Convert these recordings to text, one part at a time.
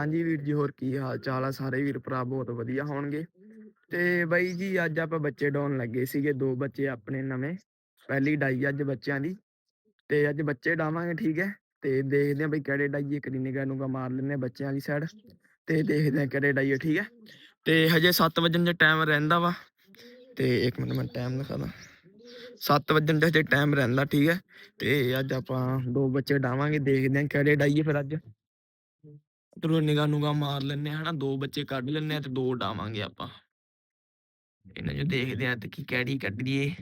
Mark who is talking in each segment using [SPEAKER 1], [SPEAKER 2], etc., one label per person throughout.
[SPEAKER 1] ਹਾਂਜੀ ਵੀਰ ਜੀ, ਹੋਰ ਕੀ ਹਾਲ ਚਾਲ ਆ ਸਾਰੇ ਵੀਰ ਭਰਾ? ਬਹੁਤ ਵਧੀਆ ਹੋਣਗੇ। ਤੇ ਬਾਈ ਜੀ, ਅੱਜ ਆਪਾਂ ਬੱਚੇ ਡਾਉਣ ਲੱਗੇ ਸੀਗੇ, ਦੋ ਬੱਚੇ ਆਪਣੇ ਨਵੇਂ। ਪਹਿਲੀ ਡਾਈ ਅੱਜ ਬੱਚਿਆਂ ਦੀ। ਤੇ ਅੱਜ ਬੱਚੇ ਡਾਵਾਂਗੇ, ਠੀਕ ਹੈ? ਤੇ ਦੇਖਦੇ ਆਂ ਬਈ ਕਿਹੜੇ ਡਾਈਏ ਕਰੀ ਨਿਗਾ ਮਾਰ ਲੈਨੇ ਆਂ ਬੱਚਿਆਂ ਵਾਲੀ ਸਾਈਡ ਤੇ ਦੇਖਦੇ ਆ ਕਿਹੜੇ ਡਾਈਏ, ਠੀਕ ਹੈ? ਤੇ ਹਜੇ 7 ਵਜੇ ਦੇ ਟਾਈਮ ਰਹਿੰਦਾ ਵਾ। ਤੇ ਇੱਕ ਮਿੰਟ, ਮੈਂ ਟਾਈਮ ਦਿਖਾਦਾ। 7 ਵਜੇ ਦੇ ਹਜੇ ਟਾਈਮ ਰਹਿੰਦਾ, ਠੀਕ ਹੈ? ਤੇ ਅੱਜ ਆਪਾਂ ਦੋ ਬੱਚੇ ਡਾਵਾਂਗੇ, ਦੇਖਦੇ ਆਂ ਕਿਹੜੇ ਡਾਈਏ ਫਿਰ ਅੱਜ। ਉਧਰੋਂ ਨਿਗਾਹ ਨੂਗਾ ਮਾਰ ਲੈਨੇ ਆ, ਹਨਾ, ਦੋ ਬੱਚੇ ਕੱਢ ਲੈਨੇ ਆ ਤੇ ਦੋ ਡਾਵਾਂਗੇ ਆਪਾਂ। ਇਹਨਾਂ ਚ ਦੇਖਦੇ ਆ ਤੇ ਕੀ ਕਿਹੜੀ ਕੱਢੀਏ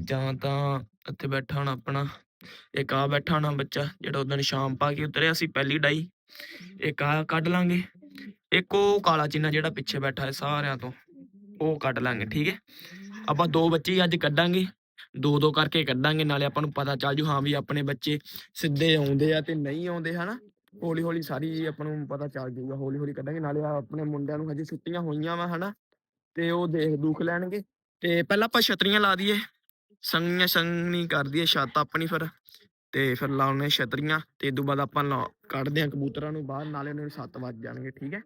[SPEAKER 1] ਜਾਂ ਤਾਂ ਇੱਥੇ ਬੈਠਾ ਹੋਣਾ ਆਪਣਾ, ਇੱਕ ਆ ਬੈਠਾ ਹੋਣਾ ਬੱਚਾ, ਜਿਹੜਾ ਉਦੋਂ ਸ਼ਾਮ ਪਾ ਕੇ ਉਤਰਿਆ ਸੀ ਪਹਿਲੀ ਡਾਈ। ਇੱਕ ਆ ਕੱਢ ਲਾਂਗੇ, ਇੱਕ ਉਹ ਕਾਲਾ ਚੀਨਾ ਜਿਹੜਾ ਪਿੱਛੇ ਬੈਠਾ ਹੈ ਸਾਰਿਆਂ ਤੋਂ, ਉਹ ਕੱਢ ਲਾਂਗੇ, ਠੀਕ ਹੈ? ਆਪਾਂ ਦੋ ਬੱਚੇ ਹੀ ਅੱਜ ਕੱਢਾਂਗੇ, ਦੋ ਦੋ ਕਰਕੇ ਕੱਢਾਂਗੇ, ਨਾਲੇ ਆਪਾਂ ਨੂੰ ਪਤਾ ਚੱਲ ਜੂ, ਹਾਂ ਵੀ ਆਪਣੇ ਬੱਚੇ ਸਿੱਧੇ ਆਉਂਦੇ ਆ ਤੇ ਨਹੀਂ ਆਉਂਦੇ, ਹਨਾ? ਹੌਲੀ ਹੌਲੀ ਸਾਰੀ ਆਪਾਂ ਨੂੰ ਪਤਾ ਚੱਲ ਜੂਗਾ ਹੌਲੀ ਹੌਲੀ ਕੱਢਾਂਗੇ, ਨਾਲੇ ਆਪਣੇ ਮੁੰਡਿਆਂ ਨੂੰ ਹਜੇ ਛੁੱਟੀਆਂ ਹੋਈਆਂ ਵਾ, ਹਨਾ? ਤੇ ਉਹ ਦੇਖ ਦੁੱਖ ਲੈਣਗੇ। ਤੇ ਪਹਿਲਾਂ ਆਪਾਂ ਛਤਰੀਆਂ ਲਾ ਦਈਏ। ਸੰਗੀਆਂ ਸੰਗਣੀ ਕਰ ਦਈਏ, ਛੱਤ ਆਪਣੀ ਫਿਰ। ਤੇ ਫਿਰ ਲਾਉਣੇ ਛਤਰੀਆਂ, ਤੇ ਇਦੋਂ ਬਾਅਦ ਆਪਾਂ ਲਾ- ਕੱਢਦੇ ਆ ਕਬੂਤਰਾਂ ਨੂੰ ਬਾਹਰ, ਨਾਲੇ ਉਹਨਾਂ ਨੂੰ 7 ਵੱਜ ਜਾਣਗੇ, ਠੀਕ ਹੈ?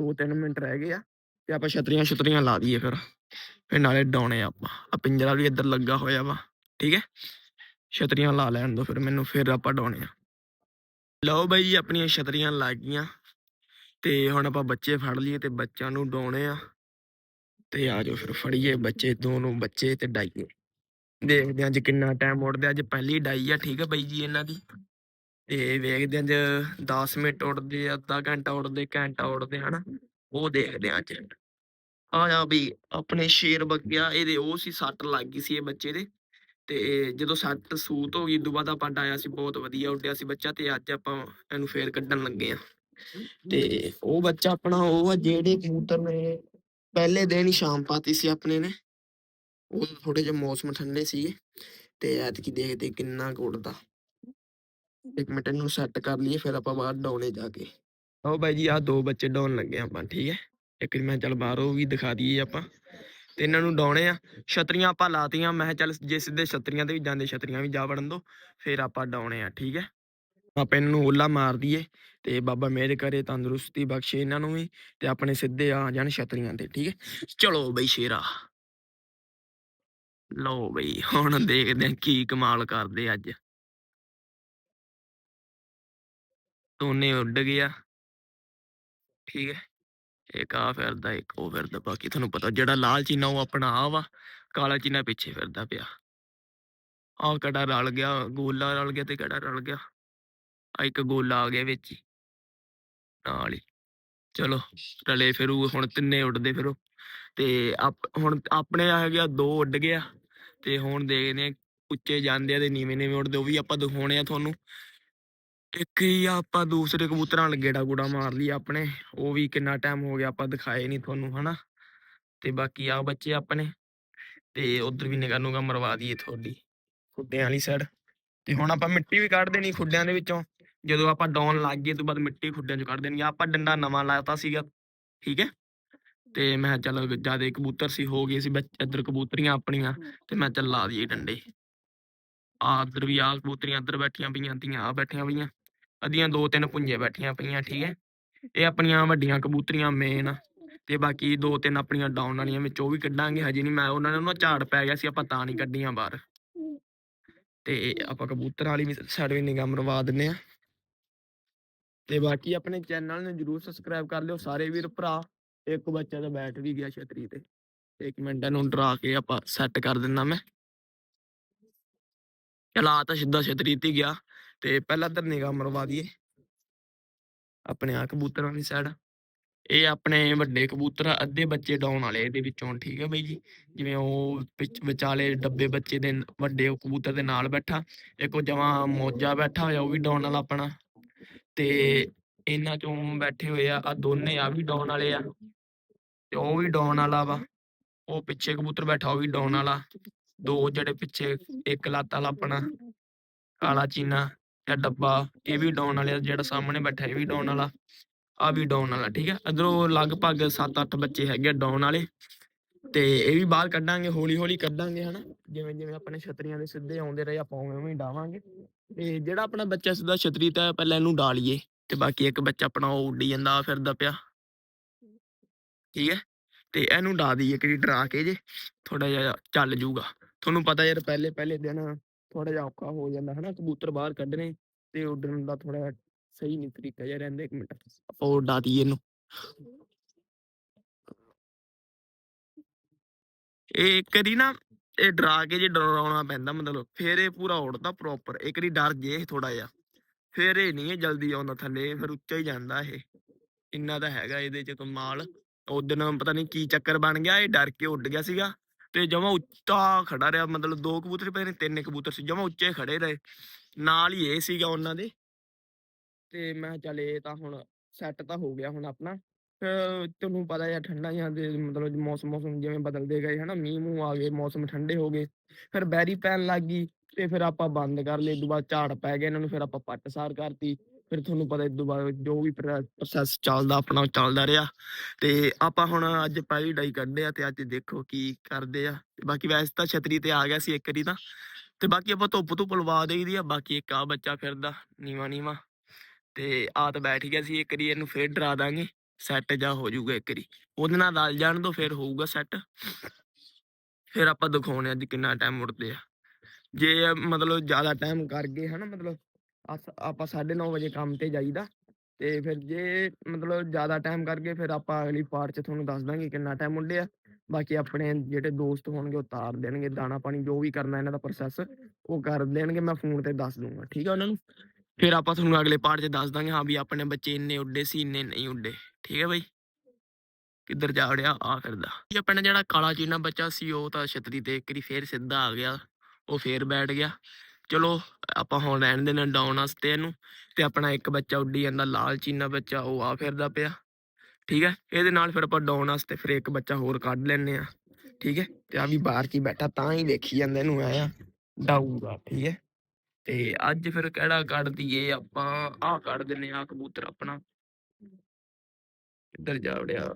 [SPEAKER 1] ਦੋ ਤਿੰਨ ਮਿੰਟ ਰਹਿ ਗਏ ਆ, ਤੇ ਆਪਾਂ ਛਤਰੀਆਂ ਛਤਰੀਆਂ ਲਾ ਦਈਏ ਫਿਰ। ਫਿਰ ਨਾਲੇ ਡਾਉਣੇ ਆਪਾਂ। ਆ ਪਿੰਜਰਾ ਵੀ ਇੱਧਰ ਲੱਗਾ ਹੋਇਆ ਵਾ, ਠੀਕ ਹੈ? ਛਤਰੀਆਂ ਲਾ ਲੈਣ ਦੋ ਫਿਰ, ਮੈਨੂੰ ਫਿਰ ਆਪਾਂ ਡਾਉਣੇ ਆ। ਲਓ ਬਾਈ ਜੀ, ਆਪਣੀਆਂ ਛਤਰੀਆਂ ਲੱਗ ਗਈਆਂ। ਤੇ ਹੁਣ ਆਪਾਂ ਬੱਚੇ ਫੜ ਲਈਏ ਤੇ ਬੱਚਿਆਂ ਨੂੰ ਡਾਉਣੇ ਆ। ਤੇ ਆ ਜਾਓ ਫਿਰ ਫੜੀਏ ਬੱਚੇ, ਦੋਨੋਂ ਬੱਚੇ ਤੇ ਡਾਈਏ। ਦੇਖਦੇ ਆਂ ਅੱਜ ਕਿੰਨਾ ਟਾਈਮ ਉੱਡਦੇ। ਅੱਜ ਪਹਿਲੀ ਡਾਈ ਆ, ਠੀਕ ਆ ਬਾਈ ਜੀ ਇਹਨਾਂ ਦੀ। ਤੇ ਵੇਖਦੇ ਆਂ ਅੱਜ 10 ਮਿੰਟ ਉੱਡਦੇ, ਅੱਧਾ ਘੰਟਾ ਉੱਡਦੇ ਘੰਟਾ ਉੱਡਦੇ, ਹਨਾ। ਉਹ ਦੇਖਦੇ ਆਂ ਅੱਜ। ਆ ਜਾ ਵੀ ਆਪਣੇ ਸ਼ੇਰ ਬੱਗਿਆ, ਇਹਦੇ ਉਹ ਸੀ, ਸੱਟ ਲੱਗ ਗਈ ਸੀ ਇਹ ਬੱਚੇ ਦੇ। ਤੇ ਜਦੋਂ ਸੱਟ ਸੂਤ ਹੋ ਗਈ ਉਦੋਂ ਬਾਅਦ ਆਪਾਂ ਡਾਇਆ ਸੀ, ਬਹੁਤ ਵਧੀਆ ਉੱਡਿਆ ਸੀ ਬੱਚਾ ਤੇ ਅੱਜ ਆਪਾਂ ਇਹਨੂੰ ਫੇਰ ਕੱਢਣ ਲੱਗੇ ਆ ਤੇ ਉਹ ਬੱਚਾ ਆਪਣਾ ਉਹ ਆ ਜਿਹੜੇ ਕਬੂਤਰ ਨੇ, ਪਹਿਲੇ ਦਿਨ ਹੀ ਸ਼ਾਮ ਪਾਤੀ ਸੀ ਆਪਣੇ ਨੇ। ਉਹ ਥੋੜੇ ਜਿਹਾ ਮੌਸਮ ਠੰਡੇ ਸੀਗੇ ਤੇ ਐਤਕੀ ਦੇਖਦੇ ਕਿੰਨਾ ਕੁ ਉੱਡਦਾ। ਇੱਕ ਮਿੰਟ ਇਹਨੂੰ ਸੈੱਟ ਕਰ ਲਈਏ, ਫਿਰ ਆਪਾਂ ਬਾਹਰ ਡਾਉਣੇ ਜਾ ਕੇ। ਆਓ ਬਾਈ ਜੀ ਆ ਦੋ ਬੱਚੇ ਡਾਉਣ ਲੱਗੇ ਆਪਾਂ, ਠੀਕ ਹੈ? ਇੱਕ ਮੈਂ ਚੱਲ ਬਾਹਰੋਂ ਵੀ ਦਿਖਾ ਦਈਏ ਆਪਾਂ। ਤੇ ਇਹਨਾਂ ਨੂੰ ਡਾਉਣੇ ਆ। ਛਤਰੀਆਂ ਆਪਾਂ ਲਾਤੀਆਂ, ਮੈਂ ਕਿਹਾ ਚੱਲ ਜੇ ਸਿੱਧੇ ਛਤਰੀਆਂ ਤੇ ਵੀ ਜਾਂਦੇ ਛਤਰੀਆਂ ਵੀ ਜਾ ਵੜਨ ਦੋ, ਫਿਰ ਆਪਾਂ ਡਾਉਣੇ ਆ, ਠੀਕ ਹੈ। ਆਪਾਂ ਇਹਨਾਂ ਨੂੰ ਓਲਾ ਮਾਰ ਦਈਏ ਤੇ ਬਾਬਾ ਮਿਹਰ ਕਰੇ, ਤੰਦਰੁਸਤੀ ਬਖਸ਼ੇ ਇਹਨਾਂ ਨੂੰ ਵੀ ਤੇ ਆਪਣੇ ਸਿੱਧੇ ਆ ਜਾਣ ਛਤਰੀਆਂ ਤੇ, ਠੀਕ ਹੈ। ਚਲੋ ਬਈ ਸ਼ੇਰਾ। ਲਓ ਬਈ, ਹੁਣ ਦੇਖਦੇ ਆ ਕੀ ਕਮਾਲ ਕਰਦੇ ਅੱਜ। ਦੋਨੇ ਉੱਡ ਗਿਆ ਠੀਕ ਹੈ। ਇੱਕ ਆ ਫਿਰਦਾ, ਇੱਕ ਉਹ ਫਿਰਦਾ, ਬਾਕੀ ਤੁਹਾਨੂੰ ਪਤਾ ਜਿਹੜਾ ਲਾਲ ਚੀਨਾ ਉਹ ਆਪਣਾ ਆ ਵਾ, ਕਾਲਾ ਚੀਨਾ ਪਿੱਛੇ ਫਿਰਦਾ ਪਿਆ। ਆਹ ਕਿਹੜਾ ਰਲ ਗਿਆ, ਗੋਲਾ ਰਲ ਗਿਆ ਤੇ ਕਿਹੜਾ ਰਲ ਗਿਆ। ਆ ਇੱਕ ਗੋਲਾ ਆ ਗਿਆ ਵਿੱਚ ਹੀ, ਨਾਲ ਹੀ। ਚਲੋ, ਰਲੇ ਫਿਰੂ, ਹੁਣ ਤਿੰਨੇ ਉੱਡਦੇ ਫਿਰੋ। ਤੇ ਆਪ- ਹੁਣ ਆਪਣੇ ਆ ਗਿਆ ਦੋ ਉੱਡ ਗਿਆ ਤੇ ਹੁਣ ਦੇਖਦੇ ਆ, ਉੱਚੇ ਜਾਂਦੇ ਆ ਤੇ ਨੀਵੇਂ ਨੀਵੇਂ ਉੱਡਦੇ ਉਹ ਵੀ ਆਪਾਂ ਦਿਖਾਉਣੇ ਆ ਤੁਹਾਨੂੰ। ਇੱਕ ਹੀ ਆਪਾਂ ਦੂਸਰੇ ਕਬੂਤਰਾਂ ਨਾਲ ਗੇੜਾ ਗੂੜਾ ਮਾਰ ਲਈ ਆਪਣੇ। ਉਹ ਵੀ ਕਿੰਨਾ ਟਾਈਮ ਹੋ ਗਿਆ, ਆਪਾਂ ਦਿਖਾਏ ਨਹੀਂ ਤੁਹਾਨੂੰ, ਹਨਾ? ਤੇ ਬਾਕੀ ਆ ਬੱਚੇ ਆਪਣੇ। ਤੇ ਉਧਰ ਵੀ ਨਿਗਾਹ ਨੂਗਾ ਮਰਵਾ ਦਈਏ ਤੁਹਾਡੀ, ਖੁੱਡਿਆਂ ਵਾਲੀ ਸਾਈਡ ਤੇ ਹੁਣ ਆਪਾਂ ਮਿੱਟੀ ਵੀ ਕੱਢ ਦੇਣੀ ਖੁੱਡਿਆਂ ਦੇ ਵਿੱਚੋਂ। ਜਦੋਂ ਆਪਾਂ ਡਾਉਣ ਲੱਗ ਗਏ ਤੋਂ ਬਾਅਦ ਮਿੱਟੀ ਖੁੱਡਿਆਂ ਚੋਂ ਕੱਢ ਦੇਣੀ। ਆਪਾਂ ਡੰਡਾ ਨਵਾਂ ਲਾਤਾ ਸੀਗਾ, ਠੀਕ ਹੈ? ਤੇ ਮੈਂ ਕਿਹਾ ਚੱਲ ਜਿਆਦੇ ਕਬੂਤਰ ਸੀ, ਹੋ ਗਏ ਸੀ ਬੱਚ- ਇੱਧਰ ਕਬੂਤਰੀਆਂ ਆਪਣੀਆਂ। ਤੇ ਮੈਂ ਚੱਲ ਲਾ ਦਈਏ ਡੰਡੇ। ਆ ਇੱਧਰ ਵੀ ਆ ਕਬੂਤਰੀਆਂ, ਇੱਧਰ ਬੈਠੀਆਂ ਪਈਆਂ, ਤੀਆਂ ਆ ਬੈਠੀਆਂ ਪਈਆਂ। ਅਦੀਆਂ ਦੋ ਤਿੰਨ ਪੁੰਜੇ ਬੈਠੀਆਂ ਪਈਆਂ, ਠੀਕ ਹੈ। ਇਹ ਆਪਣੀਆਂ ਵੱਡੀਆਂ ਕਬੂਤਰੀਆਂ ਮੇਨ ਤੇ ਬਾਕੀ ਦੋ ਤਿੰਨ ਆਪਣੀਆਂ ਡਾਊਨ ਵਾਲੀਆਂ ਵਿੱਚ ਉਹ ਵੀ ਕੱਢਾਂਗੇ, ਹਜੇ ਨਹੀਂ ਮੈਂ ਉਹਨਾਂ ਨੂੰ ਨਾ ਝਾੜ ਪੈ ਗਿਆ ਸੀ, ਆਪਾਂ ਤਾਂ ਨਹੀਂ ਕੱਢੀਆਂ ਬਾਹਰ। ਤੇ ਆਪਾਂ ਕਬੂਤਰਾਂ ਵਾਲੀ ਵੀ ਸਾਈਡ ਵੀ ਨਿਗਾਹ ਮਰਵਾ ਦਿੰਨੇ ਆ ਤੇ ਬਾਕੀ ਆਪਣੇ ਚੈਨਲ ਨੂੰ ਜਰੂਰ ਸਬਸਕ੍ਰਾਈਬ ਕਰ ਲਿਓ ਸਾਰੇ ਵੀਰ ਭਰਾ, ਇੱਕ ਬੱਚਾ ਤਾਂ ਬੈਠ ਵੀ ਗਿਆ ਛਤਰੀ ਤੇ। ਇੱਕ ਮਿੰਟ ਨੂੰ ਡਰਾ ਕੇ ਆਪਾਂ ਸੈੱਟ ਕਰ ਦਿੰਦਾ ਮੈਂ। ਚਲਾ ਤਾਂ ਸਿੱਧਾ ਛਤਰੀ ਤੇ ਗਿਆ। ਤੇ ਪਹਿਲਾਂ ਤਾਂ ਨਿਗਾਹ ਮਰਵਾ ਦਈਏ। ਆਪਣੇ ਆ ਕਬੂਤਰਾਂ ਦੀ ਸਾਈਡ ਇਹ ਆਪਣੇ ਵੱਡੇ ਕਬੂਤਰ ਅੱਧੇ ਬੱਚੇ ਡਾਉਣ ਵਾਲੇ ਇਹਦੇ ਵਿੱਚੋਂ, ਠੀਕ ਹੈ ਬਈ ਜੀ? ਜਿਵੇਂ ਉਹ ਵਿਚਾਲੇ ਡੱਬੇ ਬੱਚੇ ਦੇ ਵੱਡੇ ਕਬੂਤਰ ਦੇ ਨਾਲ ਬੈਠਾ। ਇੱਕ ਉਹ ਮੋਜਾ ਬੈਠਾ ਹੋਇਆ, ਉਹ ਵੀ ਡਾਉਣ ਵਾਲਾ ਆਪਣਾ। ਤੇ ਇਹਨਾਂ ਚੋਂ ਬੈਠੇ ਹੋਏ ਆ ਆ ਦੋਨੇ ਆ ਵੀ ਡਾਉਣ ਵਾਲੇ ਆ। ਤੇ ਉਹ ਵੀ ਡਾਉਣ ਵਾਲਾ ਵਾ। ਉਹ ਪਿੱਛੇ ਕਬੂਤਰ ਬੈਠਾ, ਉਹ ਵੀ ਡਾਉਣ ਵਾਲਾ। ਦੋ ਜਿਹੜੇ ਪਿੱਛੇ ਇੱਕ ਲੱਤ ਵਾਲਾ ਆਪਣਾ, ਕਾਲਾ ਚੀਨਾ। ਤੇ ਡੱਬਾ, ਇਹ ਵੀ ਡਾਉਣ ਵਾਲੇ, ਜਿਹੜਾ ਸਾਹਮਣੇ ਬੈਠਾ, ਇਹ ਵੀ ਡਾਉਣ ਵਾਲਾ ਆ ਵੀ ਡਾਉਣ ਵਾਲਾ, ਠੀਕ ਹੈ ਅਧਰੋਂ ਲਗਭਗ 7-8 ਬੱਚੇ ਹੈਗੇ ਡਾਉਣ ਵਾਲੇ, ਤੇ ਇਹ ਵੀ ਬਾਹਰ ਕੱਢਾਂਗੇ ਹੌਲੀ ਹੌਲੀ ਕੱਢਾਂਗੇ, ਹਨਾ? ਜਿਵੇਂ ਜਿਵੇਂ ਆਪਣੇ ਛਤਰੀਆਂ ਦੇ ਸਿੱਧੇ ਆਉਂਦੇ ਰਹੇ, ਆਪਾਂ ਉਵੇਂ ਉਵੇਂ ਡਾਵਾਂਗੇ। ਤੇ ਜਿਹੜਾ ਆਪਣਾ ਬੱਚਾ ਸਿੱਧਾ ਛਤਰੀ ਤਾਂ ਪਹਿਲਾਂ ਇਹਨੂੰ ਡਾਲੀਏ ਤੇ ਬਾਕੀ ਇੱਕ ਬੱਚਾ ਆਪਣਾ ਉਹ ਉੱਡੀ ਜਾਂਦਾ ਫਿਰਦਾ ਪਿਆ। ਠੀਕ ਹੈ? ਤੇ ਇਹਨੂੰ ਡਾ ਦਈਏ ਕਿ ਡਰਾ ਕੇ ਜੇ ਥੋੜਾ ਜਿਹਾ ਚੱਲ ਜੂਗਾ। ਤੁਹਾਨੂੰ ਪਤਾ ਯਾਰ, ਪਹਿਲੇ ਪਹਿਲੇ ਦਿਨ ਥੋੜਾ ਜਿਹਾ ਔਖਾ ਹੋ ਜਾਂਦਾ, ਹਨਾ, ਕਬੂਤਰ ਬਾਹਰ ਕੱਢਣੇ ਤੇ ਉੱਡਣ ਦਾ ਥੋੜਾ ਸਹੀ ਨਹੀਂ ਤਰੀਕਾ ਜਿਹਾ ਰਹਿੰਦਾ, ਇੱਕ ਮਿੰਟ, ਆਪਾਂ ਉਹ ਦਈਏ ਇਹਨੂੰ। ਇਹ ਇੱਕ ਨਾ, ਇਹ ਡਰਾ ਕੇ ਜੇ ਡਰਾਉਣਾ ਪੈਂਦਾ ਮਤਲਬ, ਫੇਰ ਇਹ ਪੂਰਾ ਉੜਦਾ ਪ੍ਰੋਪਰ ਇੱਕ ਵਾਰੀ ਡਰ ਜੇ ਥੋੜਾ ਜਿਹਾ, ਫੇਰ ਇਹ ਨਹੀਂ ਜਲਦੀ ਆਉਂਦਾ ਥੱਲੇ ਫਿਰ ਉੱਚਾ ਹੀ ਜਾਂਦਾ ਇਹ, ਇੰਨਾ ਤਾਂ ਹੈਗਾ ਇਹਦੇ ਚ ਕਮਾਲ ਉਦਣ ਪਤਾ ਨਹੀਂ ਕੀ ਚੱਕਰ ਬਣ ਗਿਆ, ਇਹ ਡਰ ਕੇ ਉੱਡ ਗਿਆ ਸੀਗਾ। ਤੇ ਜਮਾ ਉੱਚਾ ਖੜਾ ਰਿਹਾ, ਮਤਲਬ ਦੋ ਕਬੂਤਰ ਪਤਾ ਨਹੀਂ ਤਿੰਨ ਕਬੂਤਰ ਸੀ, ਜਮਾ ਉੱਚੇ ਖੜੇ ਰਹੇ। ਨਾਲ ਹੀ ਇਹ ਸੀਗਾ ਉਹਨਾਂ ਦੇ। ਤੇ ਮੈਂ ਚੱਲ ਇਹ ਤਾਂ ਹੁਣ ਸੈੱਟ ਤਾਂ ਹੋ ਗਿਆ ਹੁਣ ਆਪਣਾ। ਤੁਹਾਨੂੰ ਪਤਾ ਹੈ ਠੰਡਾ ਜਾਂ ਦੇ ਮਤਲਬ ਮੌਸਮ ਮੌਸਮ ਜਿਵੇਂ ਬਦਲਦੇ ਗਏ, ਹਨਾ, ਮੀਂਹ ਮੂੰਹ ਆ ਗਏ, ਮੌਸਮ ਠੰਡੇ ਹੋ ਗਏ। ਫਿਰ ਬੈਰੀ ਪੈਣ ਲੱਗ ਗਈ ਤੇ ਫਿਰ ਆਪਾਂ ਬੰਦ ਕਰ ਲਏ ਤੋਂ ਬਾਅਦ ਝਾੜ ਪੈ ਗਏ ਇਹਨਾਂ ਨੂੰ, ਫਿਰ ਆਪਾਂ ਪੱਟ ਸਾਰ ਕਰਤੀ। ਫਿਰ ਤੁਹਾਨੂੰ ਪਤਾ ਇਹ ਤੋਂ ਬਾਅਦ ਜੋ ਵੀ ਪ੍ਰੋਸੈਸ ਚੱਲਦਾ, ਆਪਣਾ ਚੱਲਦਾ ਰਿਹਾ। ਤੇ ਆਪਾਂ ਹੁਣ ਅੱਜ ਪਹਿਲੀ ਡਾਈ ਕੱਢੇ ਆ ਤੇ ਅੱਜ ਦੇਖੋ ਕੀ ਕਰਦੇ ਆ। ਤੇ ਬਾਕੀ ਵੈਸੇ ਤਾਂ ਛਤਰੀ ਤੇ ਆ ਗਿਆ ਸੀ ਇੱਕ ਵਾਰੀ ਤਾਂ। ਤੇ ਬਾਕੀ ਆਪਾਂ ਧੁੱਪ ਤੋਂ ਪਲਵਾ ਦੇਈਦੀ ਆ, ਬਾਕੀ ਇੱਕ ਆ ਬੱਚਾ ਫਿਰਦਾ, ਨੀਵਾ ਨੀਵਾ। ਤੇ ਆ ਤਾਂ ਬੈਠ ਗਿਆ ਸੀ ਇੱਕ ਵਾਰੀ, ਇਹਨੂੰ ਫੇਰ ਡਰਾ ਦਾਂਗੇ। ਸੈੱਟ ਜਾ ਹੋ ਜਾਊਗਾ ਇੱਕ ਵਾਰੀ। ਉਹਦੇ ਨਾਲ ਰਲ ਜਾਣ ਤੋਂ ਫਿਰ ਹੋਊਗਾ ਸੈੱਟ। ਫਿਰ ਆਪਾਂ ਦਿਖਾਉਣੇ ਅੱਜ ਕਿੰਨਾ ਟਾਈਮ ਮੁੜਦੇ ਆ। ਜੇ ਮਤਲਬ ਜ਼ਿਆਦਾ ਟਾਈਮ ਕਰ ਗਏ ਹਨਾ, ਮਤਲਬ ਆਪਾਂ 9:30 ਵਜੇ ਕੰਮ ਤੇ ਜਾਈਦਾ। ਤੇ ਫਿਰ ਜੇ ਮਤਲਬ ਜ਼ਿਆਦਾ ਟਾਈਮ ਕਰ ਫਿਰ ਆਪਾਂ ਅਗਲੀ ਪਾਰਟ 'ਚ ਤੁਹਾਨੂੰ ਦੱਸ ਦਾਂਗੇ ਕਿੰਨਾ ਟਾਈਮ ਉੱਡਿਆ ਬਾਕੀ ਆਪਣੇ ਜਿਹੜੇ ਦੋਸਤ ਹੋਣਗੇ ਉਹ ਤਾਰ ਦੇਣਗੇ ਦਾਣਾ ਪਾਣੀ, ਜੋ ਵੀ ਕਰਨਾ ਇਹਨਾਂ ਦਾ ਪ੍ਰੋਸੈਸ ਉਹ ਕਰ ਦੇਣਗੇ, ਮੈਂ ਫੋਨ ਤੇ ਦੱਸ ਦੂੰਗਾ, ਠੀਕ ਆ ਉਹਨਾਂ ਨੂੰ? ਫਿਰ ਆਪਾਂ ਤੁਹਾਨੂੰ ਅਗਲੇ ਪਾਰਟ 'ਚ ਦੱਸ ਦਾਂਗੇ, ਹਾਂ ਵੀ ਆਪਣੇ ਬੱਚੇ ਇੰਨੇ ਉੱਡੇ ਸੀ, ਇੰਨੇ ਨਹੀਂ ਉੱਡੇ, ਠੀਕ ਹੈ ਬਾਈ? ਕਿੱਧਰ ਜਾ ਵੜਿਆ ਆ ਕਰਦਾ ਇਹ ਆਪਣਾ ਜਿਹੜਾ ਕਾਲਾ ਚੀਨਾ ਬੱਚਾ ਸੀ, ਉਹ ਤਾਂ ਛਤਰੀ ਤੇ ਇੱਕ ਫੇਰ ਸਿੱਧਾ ਆ ਗਿਆ, ਉਹ ਫੇਰ ਬੈਠ ਗਿਆ। ਚਲੋ, ਆਪਾਂ ਹੁਣ ਰਹਿਣ ਦੇਣਾ ਡਾਊਨ ਵਾਸਤੇ ਇਹਨੂੰ, ਤੇ ਆਪਣਾ ਇੱਕ ਬੱਚਾ ਉੱਡੀ ਜਾਂਦਾ ਲਾਲ ਚੀਨਾ ਬੱਚਾ, ਉਹ ਆ ਫਿਰਦਾ ਪਿਆ। ਠੀਕ ਹੈ? ਇਹਦੇ ਨਾਲ ਫਿਰ ਆਪਾਂ ਡਾਊਨ ਵਾਸਤੇ ਫਿਰ ਇੱਕ ਬੱਚਾ ਹੋਰ ਕੱਢ ਲੈਣੇ ਆ ਠੀਕ ਹੈ? ਤੇ ਆ ਵੀ ਬਾਹਰ ਕੀ ਬੈਠਾ, ਤਾਂ ਹੀ ਦੇਖੀ ਜਾਂਦਾ ਇਹਨੂੰ ਆਇਆ। ਡਾਊਗਾ, ਠੀਕ ਹੈ? ਤੇ ਅੱਜ ਫਿਰ ਕਿਹੜਾ ਕੱਢ ਦਈਏ ਆਪਾਂ? ਆਹ ਕੱਢ ਦਿੰਨੇ ਆ ਕਬੂਤਰ ਆਪਣਾ। ਕਿੱਧਰ ਜਾ ਵੜਿਆ।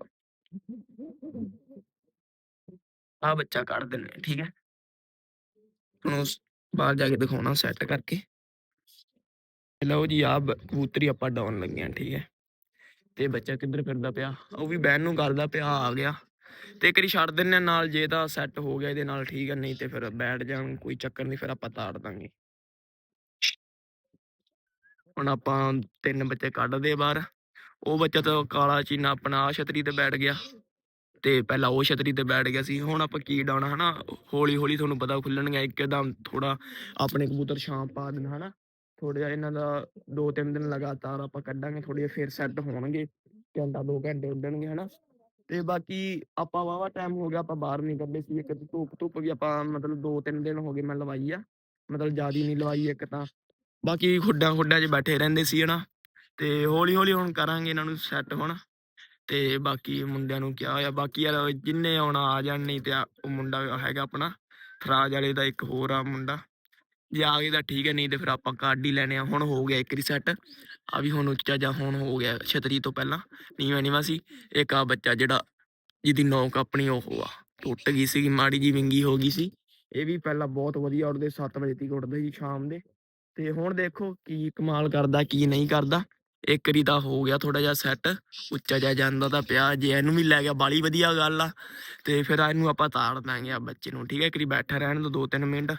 [SPEAKER 1] ਆ ਬੱਚਾ ਕੱਢ ਦਿੰਨੇ ਠੀਕ ਹੈ? ਹੁਣ ਉਸ ਬਾਹਰ ਜਾ ਕੇ ਦਿਖਾਉਣਾ ਸੈੱਟ ਕਰਕੇ। ਲਓ ਜੀ ਆ ਕਬੂਤਰੀ ਆਪਾਂ ਡਾਉਣ ਲੱਗੇ ਠੀਕ ਹੈ। ਤੇ ਬੱਚਾ ਕਿੱਧਰ ਫਿਰਦਾ ਪਿਆ? ਉਹ ਵੀ ਬੈਨ ਨੂੰ ਕਰਦਾ ਪਿਆ, ਆ ਗਿਆ। ਤੇ ਇੱਕ ਵਾਰੀ ਛੱਡ ਦਿੰਨੇ ਆ ਨਾਲ ਜੇ ਤਾਂ ਸੈੱਟ ਹੋ ਗਿਆ ਇਹਦੇ ਨਾਲ, ਠੀਕ ਹੈ। ਨਹੀਂ ਤੇ ਫਿਰ ਬੈਠ ਜਾਣ ਕੋਈ ਚੱਕਰ ਨਹੀਂ, ਫਿਰ ਆਪਾਂ ਤਾੜ ਦਾਂਗੇ। ਹੁਣ ਆਪਾਂ ਤਿੰਨ ਬੱਚੇ ਕੱਢਦੇ ਬਾਹਰ। ਉਹ ਬੱਚਾ ਤਾਂ ਕਾਲਾ ਚੀਨਾ ਆਪਣਾ ਆਹ ਛਤਰੀ ਤੇ ਬੈਠ ਗਿਆ। ਤੇ ਪਹਿਲਾਂ ਉਹ ਛਤਰੀ ਤੇ ਬੈਠ ਗਿਆ ਸੀ। ਹੁਣ ਆਪਾਂ ਕੀ ਡਾਉਣਾ, ਹਨਾ? ਹੌਲੀ ਹੌਲੀ ਤੁਹਾਨੂੰ ਪਤਾ ਖੁੱਲਣਗੇ, ਇੱਕਦਮ ਥੋੜਾ ਆਪਣੇ ਕਬੂਤਰ ਸ਼ਾਮ ਪਾ ਦੇਣਾ, ਹਨਾ? ਥੋੜਾ ਜਿਹਾ ਇਹਨਾਂ ਦਾ ਦੋ ਤਿੰਨ ਦਿਨ ਲਗਾਤਾਰ ਆਪਾਂ ਕੱਢਾਂਗੇ ਥੋੜੇ ਫਿਰ ਸੈੱਟ ਹੋਣਗੇ। ਘੰਟਾ, ਦੋ ਘੰਟੇ ਉੱਡਣਗੇ, ਹਨਾ? ਤੇ ਬਾਕੀ ਆਪਾਂ ਵਾਵਾ ਟਾਈਮ ਹੋ ਗਿਆ, ਆਪਾਂ ਬਾਹਰ ਨਹੀਂ ਕੱਢੇ ਸੀ। ਇੱਕ ਧੁੱਪ ਧੁੱਪ ਵੀ ਆਪਾਂ ਮਤਲਬ ਦੋ ਤਿੰਨ ਦਿਨ ਹੋ ਗਏ ਮੈਂ ਲਵਾਈ ਆ। ਮਤਲਬ ਜ਼ਿਆਦੀ ਨਹੀਂ ਲਵਾਈ ਇੱਕ ਤਾਂ। ਬਾਕੀ ਖੁੱਡਾਂ ਖੁੱਡਾਂ 'ਚ ਬੈਠੇ ਰਹਿੰਦੇ ਸੀ, ਹਨਾ? ਤੇ ਹੌਲੀ ਹੌਲੀ ਹੁਣ ਕਰਾਂਗੇ ਇਹਨਾਂ ਨੂੰ ਸੈੱਟ ਹੁਣ ਤੇ ਬਾਕੀ ਮੁੰਡਿਆਂ ਨੂੰ ਕਿਹਾ ਹੋਇਆ, ਬਾਕੀ ਯਾਰ ਜਿੰਨੇ ਆਉਣਾ ਆ ਜਾਣ, ਨਹੀਂ ਤੇ ਆ- ਉਹ ਮੁੰਡਾ ਹੈਗਾ ਆਪਣਾ ਥਰਾਜ ਵਾਲੇ ਦਾ ਇੱਕ ਹੋਰ ਆ ਮੁੰਡਾ। ਜੇ ਆ ਗਏ ਤਾਂ ਠੀਕ ਹੈ, ਨਹੀਂ ਤੇ ਫਿਰ ਆਪਾਂ ਕਾਰਡ ਹੀ ਲੈਣੇ ਆ। ਹੁਣ ਹੋ ਗਿਆ ਇੱਕ ਰੀ ਆ ਵੀ ਹੁਣ ਉੱਚਾ ਜਾ ਹੁਣ ਹੋ ਗਿਆ ਛਤਰੀ ਤੋਂ ਪਹਿਲਾਂ, ਨੀਵਾਂ ਨੀਵਾਂ ਸੀ। ਇੱਕ ਆ ਬੱਚਾ ਜਿਹੜਾ ਜਿਹਦੀ ਨੌਕ ਆਪਣੀ ਉਹ ਆ, ਟੁੱਟ ਗਈ ਸੀ ਮਾੜੀ ਜੀ ਵਿੰਗੀ ਹੋ ਗਈ ਸੀ। ਇਹ ਵੀ ਪਹਿਲਾਂ ਬਹੁਤ ਵਧੀਆ ਉੱਡਦੇ 7 ਵਜੇ ਤੱਕ ਉੱਡਦੇ ਸੀ ਸ਼ਾਮ ਦੇ। ਤੇ ਹੁਣ ਦੇਖੋ ਕੀ ਕਮਾਲ ਕਰਦਾ, ਕੀ ਨਹੀਂ ਕਰਦਾ। ਇੱਕ ਰੀ ਤਾਂ ਹੋ ਗਿਆ ਥੋੜਾ ਜਿਹਾ ਸੈੱਟ ਉੱਚਾ ਜਾ ਜਾਂਦਾ ਤਾਂ ਪਿਆ, ਜੇ ਇਹਨੂੰ ਵੀ ਲੈ ਗਿਆ ਬਾਲੀ ਵਧੀਆ ਗੱਲ ਆ। ਤੇ ਫਿਰ ਇਹਨੂੰ ਆਪਾਂ ਤਾੜ ਦਾਂਗੇ ਆ ਬੱਚੇ ਨੂੰ, ਠੀਕ ਹੈ ਇੱਕ ਰੀ ਬੈਠਾ ਰਹਿਣ ਦੋ ਦੋ ਤਿੰਨ ਮਿੰਟ,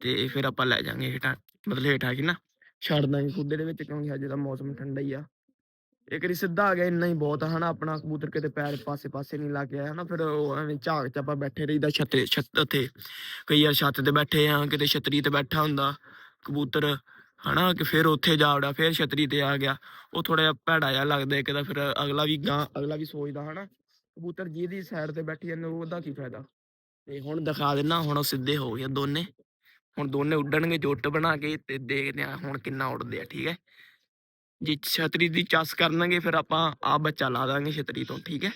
[SPEAKER 1] ਤੇ ਫਿਰ ਆਪਾਂ ਲੈ ਜਾਾਂਗੇ ਹੇਠਾਂ, ਮਤਲਬ ਹੇਠਾਂ ਕਿ ਨਾ, ਛੱਡ ਦਾਂਗੇ ਖੁੱਡੇ ਦੇ ਵਿੱਚ ਕਿਉਂਕਿ ਅੱਜ ਦਾ ਮੌਸਮ ਠੰਡਾ ਹੀ ਆ। ਇੱਕ ਵਾਰੀ ਸਿੱਧਾ ਆ ਗਿਆ, ਇੰਨਾ ਹੀ ਬਹੁਤ ਹਨਾ, ਆਪਣਾ ਕਬੂਤਰ ਕਿਤੇ ਪੈਰ ਪਾਸੇ ਪਾਸੇ ਨਹੀਂ ਲੱਗ ਗਿਆ ਹਨਾ, ਫਿਰ ਉਹ ਐਵੇਂ ਝਾਕ ਚ ਆਪਾਂ ਬੈਠੇ ਰਹੀਦਾ ਛੱਤੇ, ਛੱਤ ਉੱਥੇ। ਕਈ ਵਾਰ ਛੱਤ ਤੇ ਬੈਠੇ ਆ, ਕਿਤੇ ਛਤਰੀ ਤੇ ਬੈਠਾ ਹੁੰਦਾ, ਕਬੂਤਰ ਹਨਾ, ਕਿ ਫਿਰ ਉੱਥੇ ਜਾ ਵੜਿਆ, ਫਿਰ ਛਤਰੀ ਤੇ ਆ ਗਿਆ। ਉਹ ਥੋੜਾ ਜਿਹਾ ਭੈੜਾ ਜਿਹਾ ਲੱਗਦਾ ਇੱਕ ਤਾਂ ਫਿਰ ਅਗਲਾ ਵੀ ਗਾਂ, ਅਗਲਾ ਵੀ ਸੋਚਦਾ, ਹਨਾ। ਕਬੂਤਰ ਜਿਹਦੀ ਸਾਈਡ ਤੇ ਬੈਠੀ ਜਾਂਦੇ, ਉਹਦਾ ਕੀ ਫਾਇਦਾ? ਤੇ ਹੁਣ ਦਿਖਾ ਦਿੰਨਾ, ਹੁਣ ਉਹ ਸਿੱਧੇ ਹੋ ਗਏ ਦੋਨੇ। ਹੁਣ ਦੋਨੇ ਉੱਡਣਗੇ, ਜੁੱਟ ਬਣਾ ਕੇ ਤੇ ਦੇਖਦੇ ਆ ਹੁਣ ਕਿੰਨਾ ਉੱਡਦੇ ਆ, ਠੀਕ ਹੈ। ਜੇ ਛਤਰੀ ਦੀ ਚੱਸ ਕਰਨਗੇ, ਫਿਰ ਆਪਾਂ ਆ ਬੱਚਾ ਲਾ ਦਾਂਗੇ ਛਤਰੀ ਤੋਂ, ਠੀਕ ਹੈ।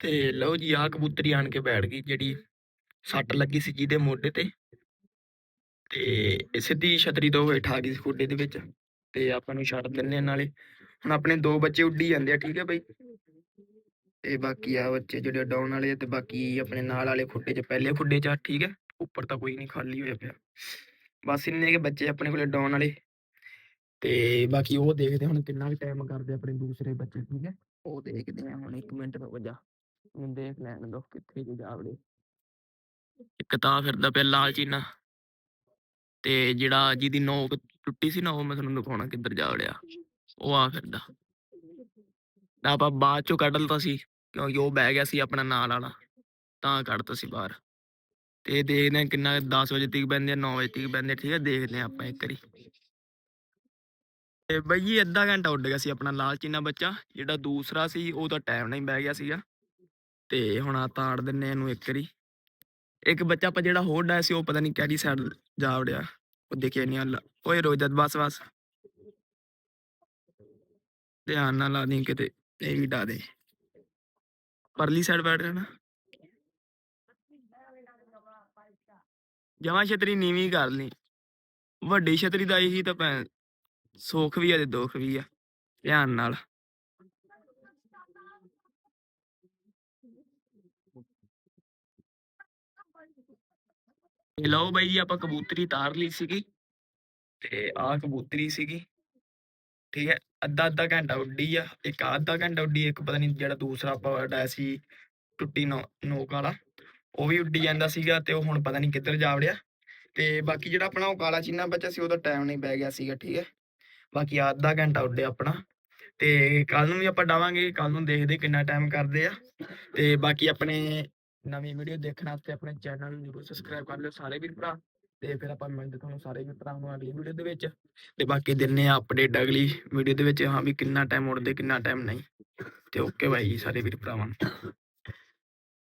[SPEAKER 1] ਤੇ ਲਓ ਜੀ ਆ ਕਬੂਤਰੀ ਆਣ ਕੇ ਬੈਠ ਗਈ, ਜਿਹੜੀ ਸੱਟ ਲੱਗੀ ਸੀ ਜਿਹਦੇ ਮੋਢੇ ਤੇ। ਤੇ ਸਿੱਧੀ ਛਤਰੀ ਤੋਂ ਹੇਠ ਆ ਗਈ ਸੀ ਖੁੱਡੇ ਦੇ ਵਿੱਚ ਤੇ ਆਪਾਂ ਨੂੰ ਛੱਡ ਦਿੰਨੇ ਆ ਨਾਲੇ। ਹੁਣ ਆਪਣੇ ਦੋ ਬੱਚੇ ਉੱਡੀ ਜਾਂਦੇ ਆ, ਠੀਕ ਹੈ ਬਈ? ਤੇ ਬਾਕੀ ਆ ਬੱਚੇ ਜਿਹੜੇ ਡਾਊਨ ਵਾਲੇ ਤੇ ਬਾਕੀ ਆਪਣੇ ਨਾਲ ਵਾਲੇ ਖੁੱਡੇ 'ਚ, ਪਹਿਲੇ ਖੁੱਡੇ 'ਚ ਆ, ਠੀਕ ਹੈ ਉੱਪਰ ਤਾਂ ਕੋਈ ਨਹੀਂ ਖਾਲੀ ਹੋਇਆ ਪਿਆ। ਬਸ ਇੰਨੇ ਕੇ ਬੱਚੇ ਆਪਣੇ ਕੋਲੇ ਡਾਊਨ ਵਾਲੇ। ਤੇ ਬਾਕੀ ਉਹ ਦੇਖਦੇ ਹੁਣ ਕਿੰਨਾ ਵੀ ਟਾਈਮ ਕਰਦੇ ਆਪਣੇ ਦੂਸਰੇ ਬੱਚੇ, ਠੀਕ ਹੈ ਉਹ ਦੇਖਦੇ ਆ ਹੁਣ 1 ਮਿੰਟ ਰੁਕ ਜਾ। ਮੈਨੂੰ ਦੇਖ ਲੈਣ ਦੋ ਕਿੱਥੇ ਜੇ ਜਾਵੜੇ ਇੱਕ ਤਾਂ ਫਿਰਦਾ ਪਿਆ ਲਾਲਚੀਨਾ ਤੇ ਜਿਹੜਾ ਜਿਹਦੀ ਨੋਕ ਟੁੱਟੀ ਸੀ ਨਾ, ਉਹ ਮੈਂ ਤੁਹਾਨੂੰ ਦਿਖਾਉਣਾ ਕਿੱਧਰ ਜਾ ਵੜਿਆ। ਉਹ ਆ ਫਿਰਦਾ। ਤਾਂ ਆਪਾਂ ਬਾਅਦ ਚੋਂ ਕੱਢ ਲਤਾ ਸੀ, ਕਿਉਂਕਿ ਉਹ ਬਹਿ ਗਿਆ ਸੀ ਆਪਣਾ ਨਾਲ ਵਾਲਾ, ਤਾਂ ਕੱਢਤਾ ਸੀ ਬਾਹਰ। ਤੇ ਦੇਖਦੇ ਹਾਂ ਕਿੰਨਾ 10 ਵਜੇ ਤੱਕ ਬੈੰਦੇ ਆ 9 ਵਜੇ ਤੱਕ ਬੈੰਦੇ ਆ, ਠੀਕ ਹੈ ਦੇਖਦੇ ਹਾਂ ਆਪਾਂ ਇੱਕ ਵਾਰੀ। ਤੇ ਬਈ ਜੀ ਅੱਧਾ ਘੰਟਾ ਉੱਡ ਗਿਆ ਸੀ ਆਪਣਾ ਲਾਲ ਚੀਨਾ ਬੱਚਾ, ਜਿਹੜਾ ਦੂਸਰਾ ਸੀ, ਉਹ ਤਾਂ ਟਾਈਮ ਨਾਲ ਹੀ ਬਹਿ ਗਿਆ ਸੀਗਾ। ਤੇ ਹੁਣ ਆ ਤਾੜ ਦਿੰਨੇ ਆ ਇਹਨੂੰ ਇੱਕ ਵਾਰੀ। ਇੱਕ ਬੱਚਾ ਆਪਾਂ ਜਿਹੜਾ ਹੋਰ ਡਾਇਆ ਸੀ, ਉਹ ਪਤਾ ਨਹੀਂ ਕਿਹੜੀ ਸਾਈਡ ਜਾ ਵੜਿਆ। ਉਹ ਦੇਖਿਆ ਨਹੀਂ ਹਲ। ਓਏ ਰੋਜਤ ਬਸ ਬਸ। ਧਿਆਨ ਨਾਲ ਲਾ ਦੀ ਕਿਤੇ, ਇਹ ਵੀ ਡਾ ਦੇ। ਪਰਲੀ ਸਾਈਡ ਬੈਠ ਰਿਹਾ ਨਾ ਜਮਾ ਛਤਰੀ ਨੀਵੀਂ ਕਰ ਲਈ। ਵੱਡੀ ਛਤਰੀ ਦਾ ਇਹੀ ਤਾਂ ਭੈਣ, ਸੁੱਖ ਵੀ ਆ ਤੇ ਦੁੱਖ ਵੀ ਆ। ਧਿਆਨ ਨਾਲ। ਤੇ ਲਓ ਬਾਈ ਜੀ, ਆਪਾਂ ਕਬੂਤਰੀ ਤਾਰ ਲਈ ਸੀਗੀ ਤੇ ਆਹ ਕਬੂਤਰੀ ਸੀਗੀ। ਠੀਕ ਹੈ, ਅੱਧਾ ਅੱਧਾ ਘੰਟਾ ਉੱਡੀ ਆ, ਇੱਕ ਅੱਧਾ ਘੰਟਾ ਉੱਡੀ, ਇੱਕ ਪਤਾ ਨਹੀਂ ਜਿਹੜਾ ਦੂਸਰਾ ਆਪਾਂ ਡਾਇਆ ਸੀ ਟੁੱਟੀ ਨੋਕ ਵਾਲਾ, ਉਹ ਵੀ ਉੱਡੀ ਜਾਂਦਾ ਸੀਗਾ ਤੇ ਉਹ ਹੁਣ ਪਤਾ ਨਹੀਂ ਕਿੱਧਰ ਜਾ ਵੜਿਆ ਤੇ ਬਾਕੀ ਜਿਹੜਾ ਆਪਣਾ ਉਹ ਕਾਲਾ ਚੀਨਾ ਬੱਚਾ ਸੀ, ਉਹਦਾ ਟਾਈਮ ਨਹੀਂ ਪੈ ਗਿਆ ਸੀਗਾ, ਠੀਕ ਹੈ। ਬਾਕੀ ਅੱਧਾ ਘੰਟਾ ਉੱਡਿਆ ਆਪਣਾ ਤੇ ਕੱਲ ਨੂੰ ਵੀ ਆਪਾਂ ਡਾਵਾਂਗੇ ਕੱਲ ਨੂੰ ਦੇਖਦੇ ਕਿੰਨਾ ਟਾਈਮ ਕਰਦੇ ਆ ਤੇ ਬਾਕੀ ਆਪਣੇ ਨਵੀਂ ਵੀਡੀਓ ਦੇਖਣ ਵਾਸਤੇ ਆਪਣੇ ਚੈਨਲ ਨੂੰ ਜਰੂਰ ਸਬਸਕ੍ਰਾਈਬ ਕਰ ਲਿਓ ਸਾਰੇ ਵੀਰ ਭਰਾ ਤੇ ਫਿਰ ਆਪਾਂ ਮਿਲਦੇ ਤੁਹਾਨੂੰ ਸਾਰੇ ਵੀਰ ਭਰਾ ਨੂੰ ਅਗਲੀ ਵੀਡੀਓ ਦੇ ਵਿੱਚ ਤੇ ਬਾਕੀ ਦਿੰਨੇ ਆ ਅਪਡੇਟ ਅਗਲੀ ਵੀਡੀਓ ਦੇ ਵਿੱਚ, ਹਾਂ ਵੀ ਕਿੰਨਾ ਟਾਈਮ ਉੜਦੇ, ਕਿੰਨਾ ਟਾਈਮ ਨਹੀਂ। ਤੇ ਓਕੇ ਬਾਈ ਜੀ, ਸਾਰੇ ਵੀਰ ਭਰਾਵਾਂ ਨੂੰ।